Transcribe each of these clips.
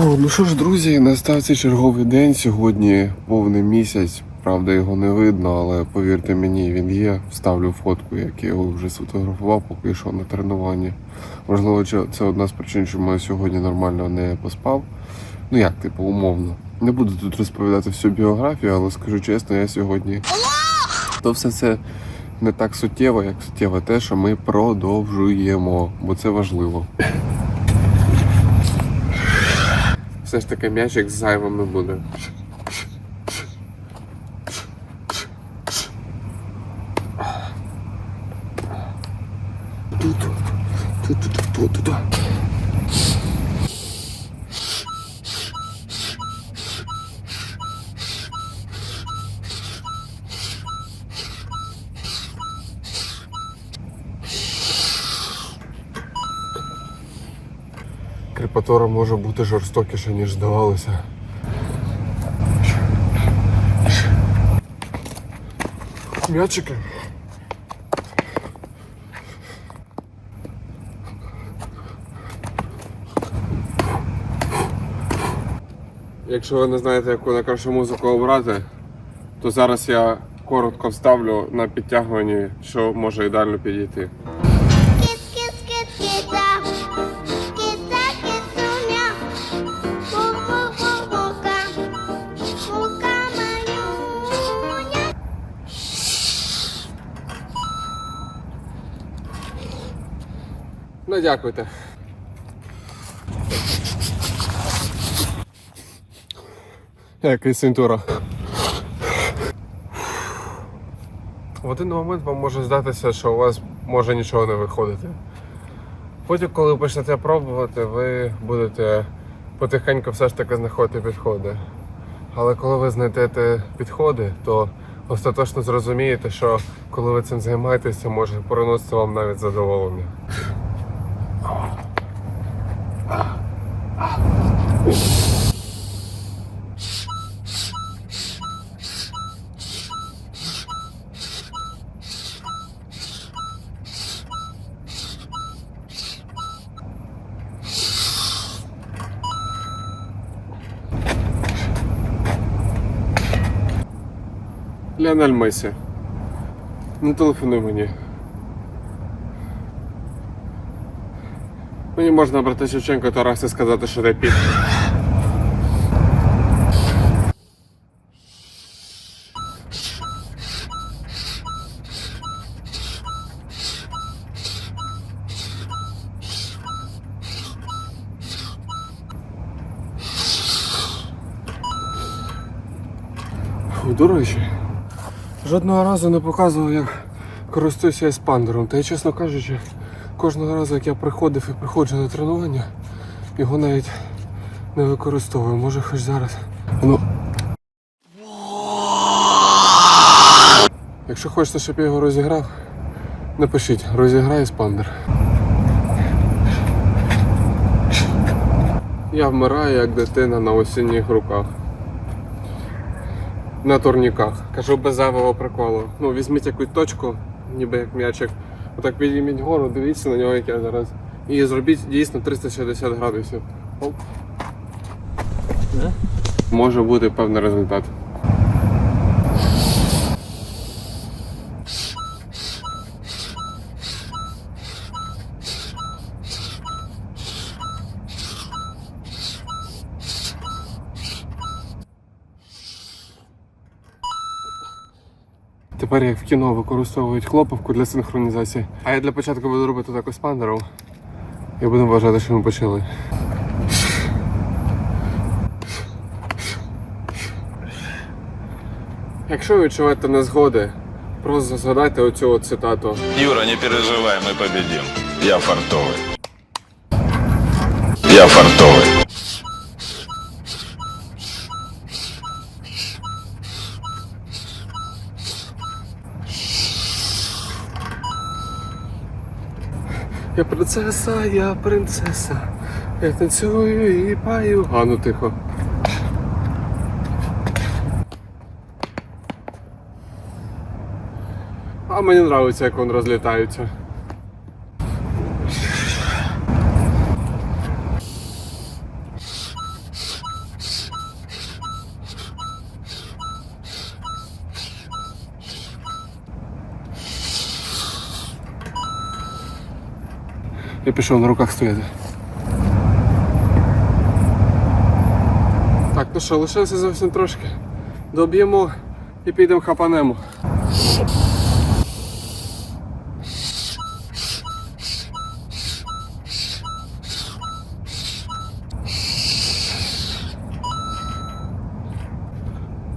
Фу, ну що ж, друзі, настав цей черговий день. Сьогодні повний місяць. Правда, його не видно, але повірте мені, він є. Вставлю фотку, як я його вже сфотографував, поки йшов на тренування. Можливо, це- одна з причин, чому я сьогодні нормально не поспав. Ну як, типу, умовно. Не буду тут розповідати всю біографію, але скажу чесно, я сьогодні. То все це не так суттєво, як суттєво те, що ми продовжуємо, бо це важливо. Все ж таки м'ячик зайвим не буде. Тут, тут, тут, тут, тут, тут. Крепатура може бути жорстокіша, ніж здавалося. М'ячики. Якщо ви не знаєте, яку найкращу музику обрати, то зараз я коротко вставлю на підтягуванні, що може ідеально підійти. Ну, дякуйте. Який синтура. В один момент вам може здатися, що у вас може нічого не виходити. Потім, коли почнете пробувати, ви будете потихеньку все ж таки знаходити підходи. Але коли ви знайдете підходи, то остаточно зрозумієте, що коли ви цим займаєтесь, це може приносити вам навіть задоволення. Леонель Месі. Не телефонуй мені. Мені можна обрати Шевченко Тарас і сказати, що ти під. До речі, жодного разу не показував, як користуюся еспандером. Та й, чесно кажучи, кожного разу, як я приходив і приходжу на тренування, його навіть не використовую. Може хоч зараз. Ну. Якщо хочете, щоб я його розіграв, напишіть, розіграй еспандер. Я вмираю як дитина на осінніх руках. На турніках. Кажу без зайвого приколу. Ну, візьміть якусь точку, ніби як м'ячик. Отак підійміть гору, дивіться на нього, як я зараз. І зробіть дійсно 360 градусів. Оп. Може бути певний результат. Тепер як в кіно використовують хлопавку для синхронізації. А я для початку буду робити так еспандером. І будемо вважати, що ми почали. Якщо ви відчуваєте незгоди, просто згадайте оцю от цитату. Юра, не переживай, мы победим. Я фартовый. Я фартовый. Я принцеса, я принцеса. Я танцюю і паю. А ну тихо. А мені подобається, як вони розлітається. Я пішов на руках стояти. Так, ну що, лишилося зовсім трошки. Доб'ємо і підемо хапанемо.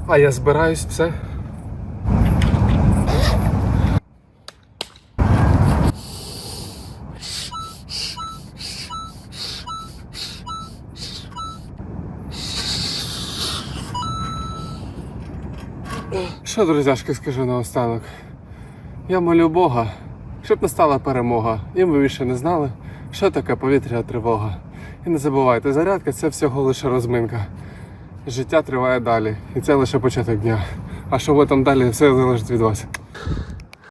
А я збираюсь все. Що, друзяшки, скажу наостанок? Я молю Бога, щоб настала перемога. І ми більше не знали, що таке повітряна тривога. І не забувайте, зарядка це всього лише розминка. Життя триває далі, і це лише початок дня. А що ви там далі, все залежить від вас.